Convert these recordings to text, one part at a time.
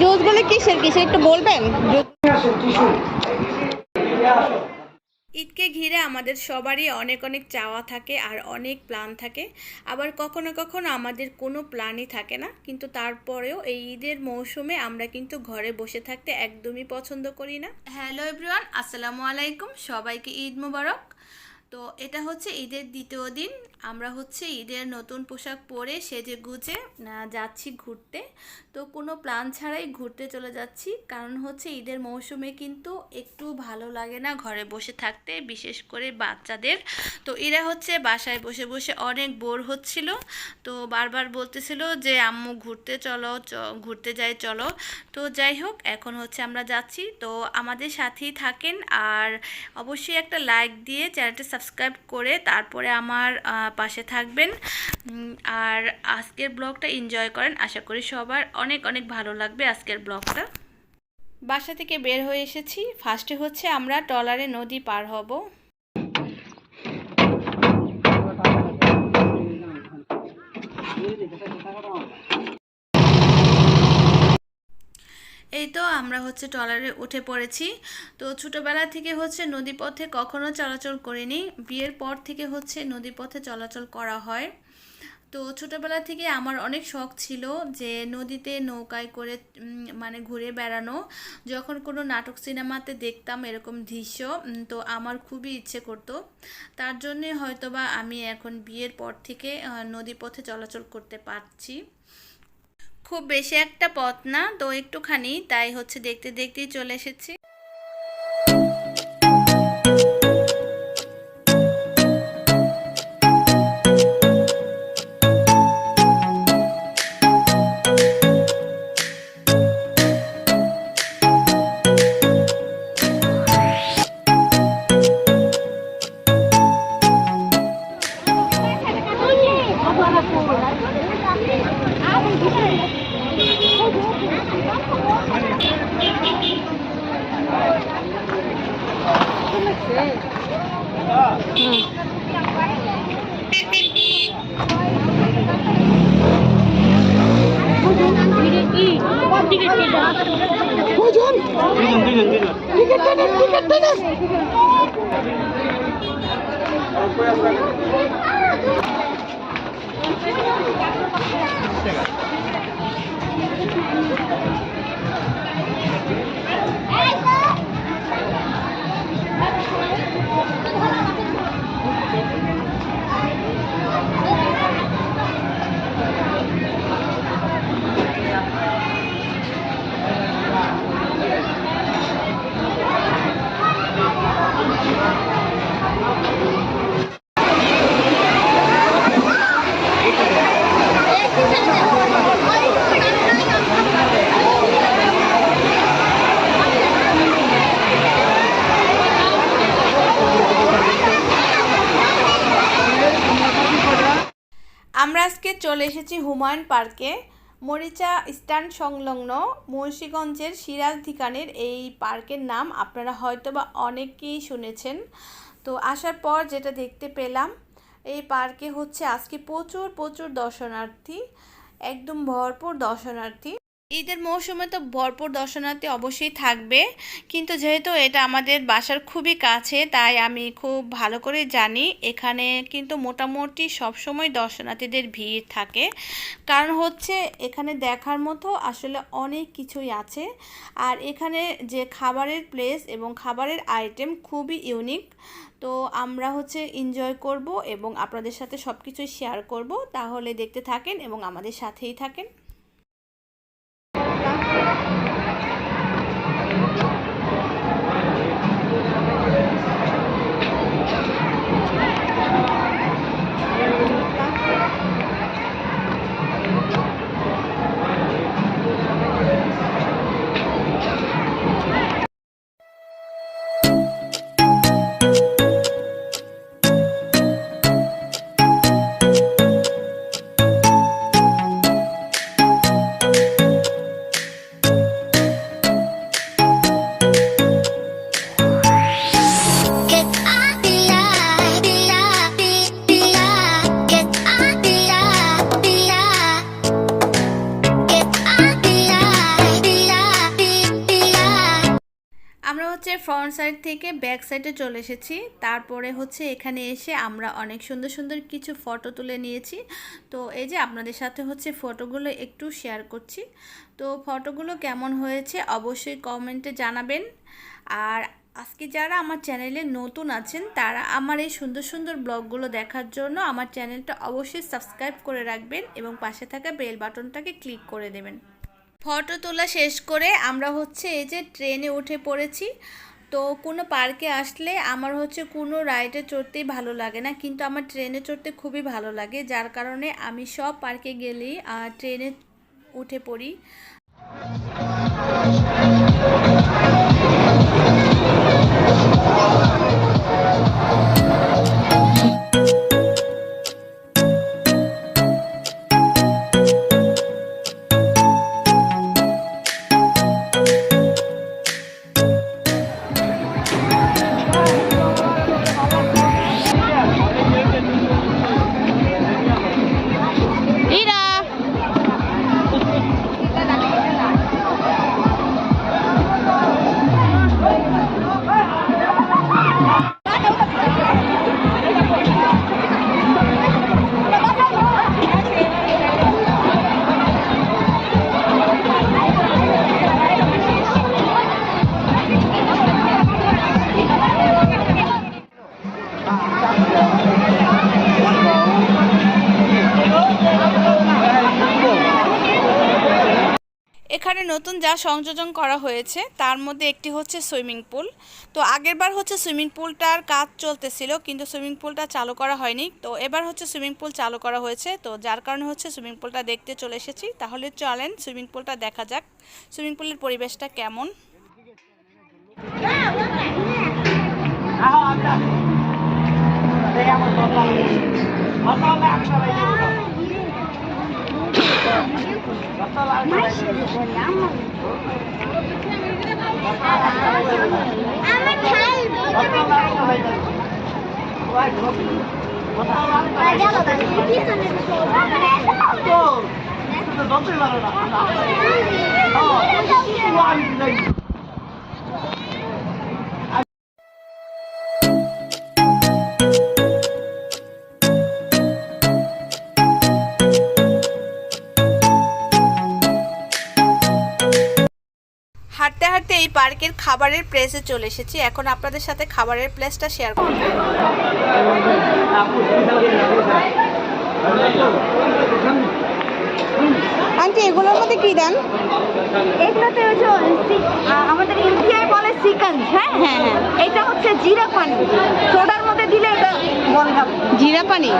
জুসগুলো কিসের কিসের একটু বলবেন? ঈদকে ঘিরে আমাদের সবারই অনেক অনেক চাওয়া থাকে আর অনেক প্ল্যান থাকে। আবার কখনো কখনো আমাদের কোনো প্ল্যানই থাকে না। কিন্তু তারপরেও এই ঈদের মৌসুমে আমরা কিন্তু ঘরে বসে থাকতে একদমই পছন্দ করি না। হ্যালো এভরিওয়ান আসসালামু আলাইকুম। সবাইকে ঈদ মোবারক। তো এটা হচ্ছে ঈদের দ্বিতীয় দিন। আমরা হচ্ছে ঈদের নতুন পোশাক পরে সেজে গুজে যাচ্ছি ঘুরতে। তো কোনো প্ল্যান ছাড়াই ঘুরতে চলে যাচ্ছি। কারণ হচ্ছে ঈদের মৌসুমে কিন্তু একটু ভালো লাগে না ঘরে বসে থাকতে, বিশেষ করে বাচ্চাদের। তো এরা হচ্ছে বাসায় বসে বসে অনেক বোর হচ্ছিল। তো বারবার বলতেছিল যে, আম্মু, ঘুরতে চলো ঘুরতে যাই, চলো। তো যাই হোক, এখন হচ্ছে আমরা যাচ্ছি। তো আমাদের সাথেই থাকেন। আর অবশ্যই একটা লাইক দিয়ে চ্যানেলটা সাবস্ক্রাইব করে তারপরে আমার পাশে থাকবেন। আর আজকের ব্লগটা এনজয় করেন। আশা করি সবার অনেক অনেক ভালো লাগবে আজকের ব্লগটা। বাসা থেকে বের হয়ে এসেছি। ফার্স্টে হচ্ছে আমরা টলারে নদী পার হব। এই তো আমরা হচ্ছে ট্রলারে উঠে পড়েছি। তো ছোটোবেলা থেকে হচ্ছে নদীপথে কখনো চলাচল করিনি। বিয়ের পর থেকে হচ্ছে নদীপথে চলাচল করা হয়। তো ছোটোবেলা থেকে আমার অনেক শখ ছিল যে নদীতে নৌকায় করে মানে ঘুরে বেড়ানো। যখন কোনো নাটক সিনেমাতে দেখতাম এরকম দৃশ্য তো আমার খুবই ইচ্ছে করতো। তার জন্যে হয়তোবা আমি এখন বিয়ের পর থেকে নদীপথে চলাচল করতে পারছি। খুব বেশি একটা পথ না তো একটুখানি তাই হচ্ছে দেখতে দেখতেই চলে এসেছি। tenang, tenang, tenang. Thank. আমরা আজকে চলে এসেছি হুমায়ুন পার্কে। মরিচা স্ট্যান্ড সংলগ্ন মুন্সীগঞ্জের সিরাজ ধিকানের এই পার্কের নাম আপনারা হয়তো বা অনেকেই শুনেছেন। তো আসার পর যেটা দেখতে পেলাম, এই পার্কে হচ্ছে আজকে প্রচুর প্রচুর দর্শনার্থী, একদম ভরপুর দর্শনার্থী। ঈদের মৌসুমে তো ভরপুর দর্শনার্থী অবশ্যই থাকবে। কিন্তু যেহেতু এটা আমাদের বাসার খুবই কাছে, তাই আমি খুব ভালো করে জানি এখানে কিন্তু মোটামুটি সবসময় দর্শনার্থীদের ভিড় থাকে। কারণ হচ্ছে এখানে দেখার মতো আসলে অনেক কিছুই আছে। আর এখানে যে খাবারের প্লেস এবং খাবারের আইটেম খুবই ইউনিক তো আমরা হচ্ছে এনজয় করব এবং আপনাদের সাথে সব কিছুই শেয়ার করব। তাহলে দেখতে থাকেন এবং আমাদের সাথেই থাকেন। ফ্রন্ট সাইড থেকে ব্যাক সাইডে চলে এসেছি। তারপরে হচ্ছে এখানে এসে আমরা অনেক সুন্দর সুন্দর কিছু ফটো তুলে নিয়েছি। তো এই যে আপনাদের সাথে হচ্ছে ফটোগুলো একটু শেয়ার করছি। তো ফটোগুলো কেমন হয়েছে অবশ্যই কমেন্টে জানাবেন। আর আজকে যারা আমার চ্যানেলে নতুন আছেন, তারা আমার এই সুন্দর সুন্দর ব্লগগুলো দেখার জন্য আমার চ্যানেলটা অবশ্যই সাবস্ক্রাইব করে রাখবেন এবং পাশে থাকা বেল বাটনটাকে ক্লিক করে দেবেন। ফটো তোলা শেষ করে আমরা হচ্ছে এই যে ট্রেনে উঠে পড়েছি। তো কোনো পার্কে আসলে আমার হচ্ছে কোনো রাইডে চড়তেই ভালো লাগে না কিন্তু আমার ট্রেনে চড়তে খুবই ভালো লাগে যার কারণে আমি সব পার্কে গেলেই ট্রেনে উঠে পড়ি Ira! এখানে নতুন যা সংযোজন করা হয়েছে, তার মধ্যে একটি হচ্ছে সুইমিং পুল। তো আগেরবার হচ্ছে সুইমিং পুলটার কাজ চলতেছিল, কিন্তু সুইমিং পুলটা চালু করা হয়নি। তো এবার হচ্ছে সুইমিং পুল চালু করা হয়েছে। তো যার কারণে হচ্ছে সুইমিং পুলটা দেখতে চলে এসেছি। তাহলে চলেন সুইমিং পুলটা দেখা যাক। সুইমিং পুলের পরিবেশটা কেমন? আমার 我们是我娘们儿。俺们差一 হাঁটতে এই পার্কের খাবারের প্লেসে চলে এসেছি। এখন আপনাদের সাথে খাবারের প্লেসটা শেয়ার করব। আন্টি এগুলোর মধ্যে কি দেন? এগুলোতে হচ্ছে যে আমাদের ইন্ডিয়ায় বলে চিকেন হ্যাঁ? হ্যাঁ, হ্যাঁ। এটা হচ্ছে জিরা পানি। সোডার দিলে এটা বল জিরা পানি?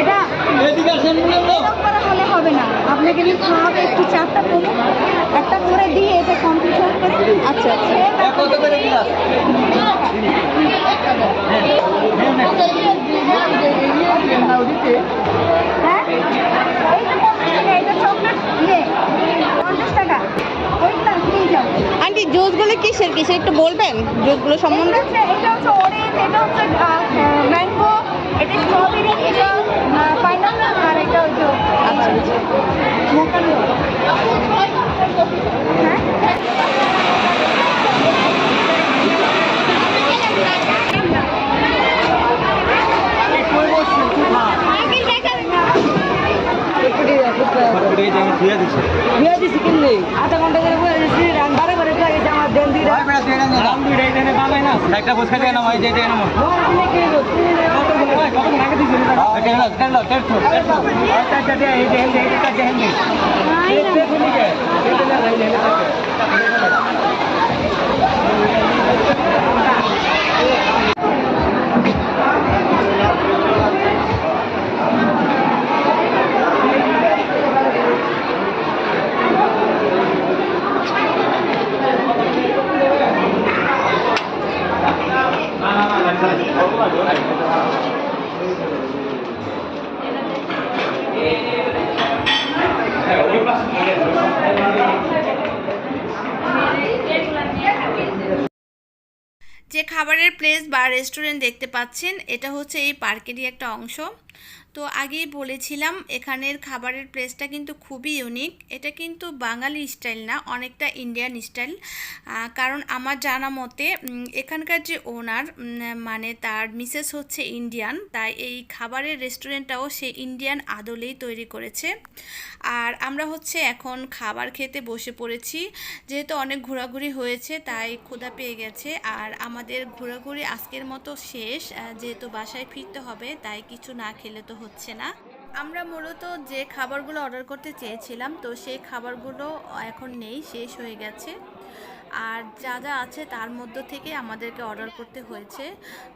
এটা করা হলে হবে না। আপনাকে নিতে হবে একটু চারটা করে একটা করে দিয়ে এটা কম্পিটিশন করে আচ্ছা আচ্ছা। হ্যাঁ? এইটা পঞ্চাশ টাকা এটা চকলেট ইয়ে পঞ্চাশ টাকা। ওইটা নিয়ে যাও। আন্টি জুসগুলো কিসের কিসের? একটু বলবেন জুসগুলো সম্বন্ধে? এটা হচ্ছে অরেঞ্জ এটা হচ্ছে ম্যাঙ্গো এটা স্ট্রবেরি এটা পাইনাপল আর এটা হচ্ছে আচ্ছা আচ্ছা। হ্যাঁ? আধা ঘণ্টা করে বলে দিছি একটা বসে দেয় না ভাই যে দেয় না বল তুমি কি গো তুমি কত বলে কত লাগে দিছি কেন কেন তেরছো তেরছো আচ্ছা আচ্ছা দে এই যে খাবারের প্লেস বা রেস্টুরেন্ট দেখতে পাচ্ছেন এটা হচ্ছে এই পার্কেরই একটা অংশ। তো আগেই বলেছিলাম, এখানের খাবারের প্লেসটা কিন্তু খুবই ইউনিক এটা কিন্তু বাঙালি স্টাইল না, অনেকটা ইন্ডিয়ান স্টাইল কারণ আমার জানা মতে এখানকার যে ওনার মানে তার মিসেস হচ্ছে ইন্ডিয়ান তাই এই খাবারের রেস্টুরেন্টটাও সে ইন্ডিয়ান আদলেই তৈরি করেছে। আর আমরা হচ্ছে এখন খাবার খেতে বসে পড়েছি, যেহেতু অনেক ঘোরাঘুরি হয়েছে, তাই ক্ষুধা পেয়ে গেছে। আর আমাদের ঘোরাঘুরি আজকের মতো শেষ যেহেতু বাসায় ফিরতে হবে, তাই কিছু না খেলে তো হচ্ছে না। আমরা মূলত যে খাবারগুলো অর্ডার করতে চেয়েছিলাম, তো সেই খাবারগুলো এখন নেই, শেষ হয়ে গেছে। আর যা যা আছে তার মধ্য থেকে আমাদেরকে অর্ডার করতে হয়েছে।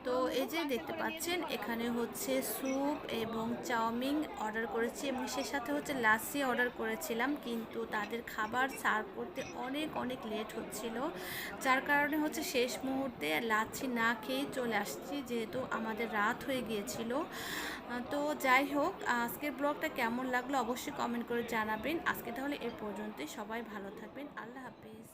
তো এই যে দেখতে পাচ্ছেন, এখানে হচ্ছে স্যুপ এবং চাউমিন অর্ডার করেছি এবং সে সাথে হচ্ছে লাসি অর্ডার করেছিলাম, কিন্তু তাদের খাবার সার্ভ করতে অনেক অনেক লেট হচ্ছিল। যার কারণে হচ্ছে শেষ মুহূর্তে লাচ্ছি না খেয়েই চলে আসছি, যেহেতু আমাদের রাত হয়ে গিয়েছিল। তো যাই হোক, আজকের ব্লগটা কেমন লাগল অবশ্যই কমেন্ট করে জানাবেন। আজকে তাহলে এ পর্যন্তই। সবাই ভালো থাকবেন। আল্লাহ হাফিজ।